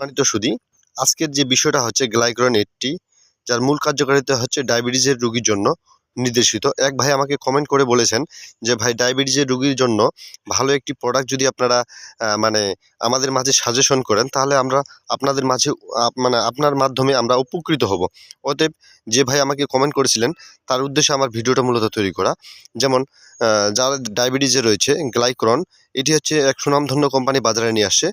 সম্মানিত সুদী, আজকের যে বিষয়টা হচ্ছে গ্লাইক্রন এইটটি, যার মূল কার্যকারিতা হচ্ছে ডায়াবেটিসের রোগীর জন্য নির্দেশিত। এক ভাই আমাকে কমেন্ট করে বলেছেন যে, ভাই ডায়াবেটিসের রুগীর জন্য ভালো একটি প্রোডাক্ট যদি আপনারা মানে আমাদের মাঝে সাজেশন করেন, তাহলে আমরা আপনাদের মাঝে মানে আপনার মাধ্যমে আমরা উপকৃত হব। অতএব যে ভাই আমাকে কমেন্ট করেছিলেন, তার উদ্দেশ্যে আমার ভিডিওটা মূলত তৈরি করা। যেমন যারা ডায়াবেটিসে রয়েছে গ্লাইক্রন এটি হচ্ছে এক সুনামধন্য কোম্পানি বাজারে নিয়ে আসে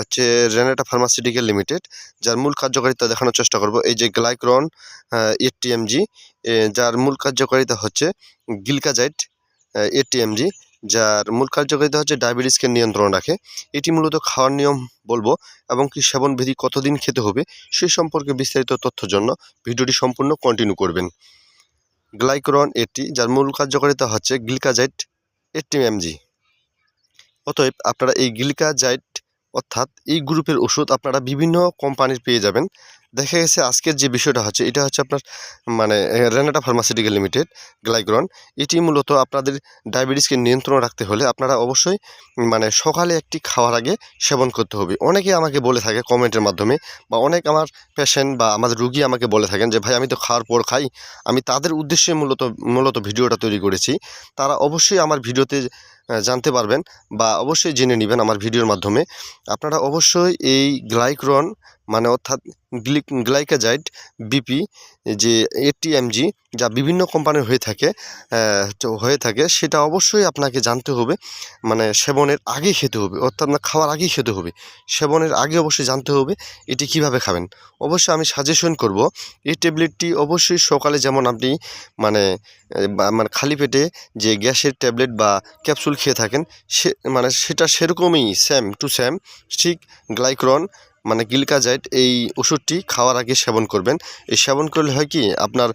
হচ্ছে রেনেটা ফার্মাসিউটিক্যাল লিমিটেড যার মূল কার্যকারিতা দেখানোর চেষ্টা করব। এই যে গ্লাইক্রন এটিএমজি যার মূল কার্যকারিতা হচ্ছে গিলকাজাইট এটিএমজি যার মূল কার্যকারিতা হচ্ছে ডায়াবেটিসকে নিয়ন্ত্রণ রাখে। এটি মূলত খাওয়ার নিয়ম বলব এবং কি সেবন বিধি কতদিন খেতে হবে সে সম্পর্কে বিস্তারিত তথ্যের জন্য ভিডিওটি সম্পূর্ণ কন্টিনিউ করবেন। গ্লাইক্রন এটি, যার মূল কার্যকারিতা হচ্ছে গ্লিকাজাইট এটিএমজি অতএব আপনারা এই গ্লিকাজাইট অর্থাৎ এই গ্রুপের ওষুধ আপনারা বিভিন্ন কোম্পানির পেয়ে যাবেন। দেখা গেছে আজকের যে বিষয়টা হচ্ছে, এটা হচ্ছে আপনার মানে রেনাটা ফার্মাসিউটিক্যাল লিমিটেড গ্লাইক্রন এটি মূলত আপনাদের ডায়াবেটিসকে নিয়ন্ত্রণ রাখতে হলে আপনারা অবশ্যই মানে সকালে একটি খাওয়ার আগে সেবন করতে হবে। অনেকে আমাকে বলে থাকে কমেন্টের মাধ্যমে, বা অনেক আমার পেশেন্ট বা আমাদের রুগী আমাকে বলে থাকেন যে, ভাই, আমি তো খাওয়ার পর খাই। আমি তাদের উদ্দেশ্যে মূলত মূলত ভিডিওটা তৈরি করেছি। তারা অবশ্যই আমার ভিডিওতে জানতে পারবেন বা অবশ্যই জেনে নেবেন আমার ভিডিওর মাধ্যমে। আপনারা অবশ্যই এই গ্লাইক্রন মানে অর্থাৎ গ্লিক, গ্লাইকাজাইড বিপি, যে এটিএমজি যা বিভিন্ন কোম্পানির হয়ে থাকে হয়ে থাকে, সেটা অবশ্যই আপনাকে জানতে হবে। মানে সেবনের আগে খেতে হবে, অর্থাৎ না খাওয়ার আগেই খেতে হবে। সেবনের আগে অবশ্যই জানতে হবে এটি কীভাবে খাবেন। অবশ্যই আমি সাজেশন করব, এই ট্যাবলেটটি অবশ্যই সকালে যেমন আপনি মানে মানে খালি পেটে যে গ্যাসের ট্যাবলেট বা ক্যাপসুল খেয়ে থাকেন, সে মানে সেটা সেরকমই স্যাম, টু স্যাম, ঠিক গ্লাইক্রন মানে গিলকাজাইট, এই ওষুধটি খাওয়ার আগে সেবন করবেন। এই সেবন করলে হয় কি, আপনার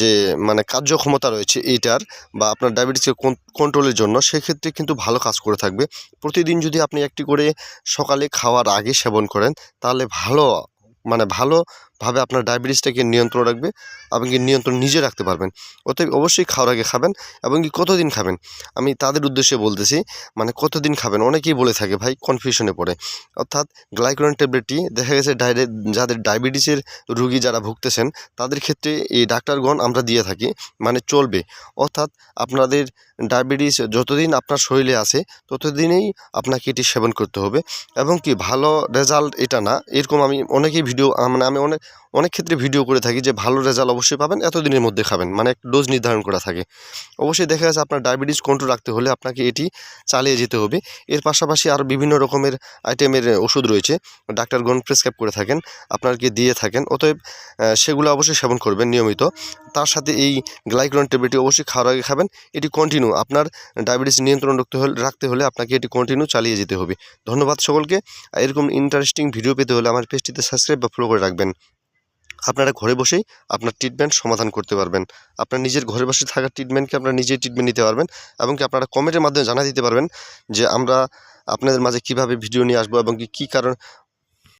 যে মানে কার্যক্ষমতা রয়েছে এইটার বা আপনার ডায়াবেটিসকে কন্ট্রোলের জন্য, সেক্ষেত্রে কিন্তু ভালো কাজ করে থাকবে। প্রতিদিন যদি আপনি একটি করে সকালে খাওয়ার আগে সেবন করেন, তাহলে ভালো মানে ভালোভাবে আপনার ডায়াবেটিসটাকে নিয়ন্ত্রণ রাখবে কি নিয়ন্ত্রণ নিজে রাখতে পারবেন। অতএব অবশ্যই খাওয়ার আগে খাবেন এবং কি কতদিন খাবেন? আমি তাদের উদ্দেশ্যে বলতেছি মানে কতদিন খাবেন? অনেকেই বলে থাকে ভাই কনফিউশনে পড়ে। অর্থাৎ গ্লাইক্রন ট্যাবলেটটি দেখা গেছে যাদের ডায়াবেটিসের রুগী যারা ভুগতেছেন, তাদের ক্ষেত্রে এই ডাক্তারগণ আমরা দিয়ে থাকি মানে চলবে। অর্থাৎ আপনাদের ডায়াবেটিস যতদিন আপনার শরীরে আছে, ততদিনেই আপনাকে এটি সেবন করতে হবে। এবং কি ভালো রেজাল্ট এটা না, এরকম আমি অনেকেই ভিডিও মানে আমি অনেক অনেক ক্ষেত্রে ভিডিও করে থাকি যে ভালো রেজাল্ট অবশ্যই পাবেন, এতদিনের মধ্যে খাবেন। মানে একটা ডোজ নির্ধারণ করা থাকে। অবশ্যই দেখা যাচ্ছে আপনার ডায়াবেটিস কন্ট্রোল রাখতে হলে আপনাকে এটি চালিয়ে যেতে হবে। এর পাশাপাশি আরও বিভিন্ন রকমের আইটেমের ওষুধ রয়েছে। ডাক্তারগণ প্রেসক্রাইব করে থাকেন, আপনাকে দিয়ে থাকেন। অতএব সেগুলো অবশ্যই সেবন করবেন নিয়মিত। তার সাথে এই গ্লাইক্রন ট্যাবলেটটি অবশ্যই খাওয়ার আগে খাবেন। এটি কন্টিনিউ আপনার ডায়াবেটিস নিয়ন্ত্রণ রাখতে হলে রাখতে হলে আপনাকে এটি কন্টিনিউ চালিয়ে যেতে হবে। ধন্যবাদ সকলকে। এরকম ইন্টারেস্টিং ভিডিও পেতে হলে আমার পেজটিতে সাবস্ক্রাইব বা ফলো করে রাখবেন। আপনারা ঘরে বসেই আপনার ট্রিটমেন্ট সমাধান করতে পারবেন। আপনার নিজের ঘরে বসে থাকা ট্রিটমেন্টকে আপনারা নিজেই ট্রিটমেন্ট নিতে পারবেন এবং কি আপনারা কমেন্টের মাধ্যমে জানা দিতে পারবেন যে আমরা আপনাদের মাঝে কীভাবে ভিডিও নিয়ে আসব এবং কি, কী কারণ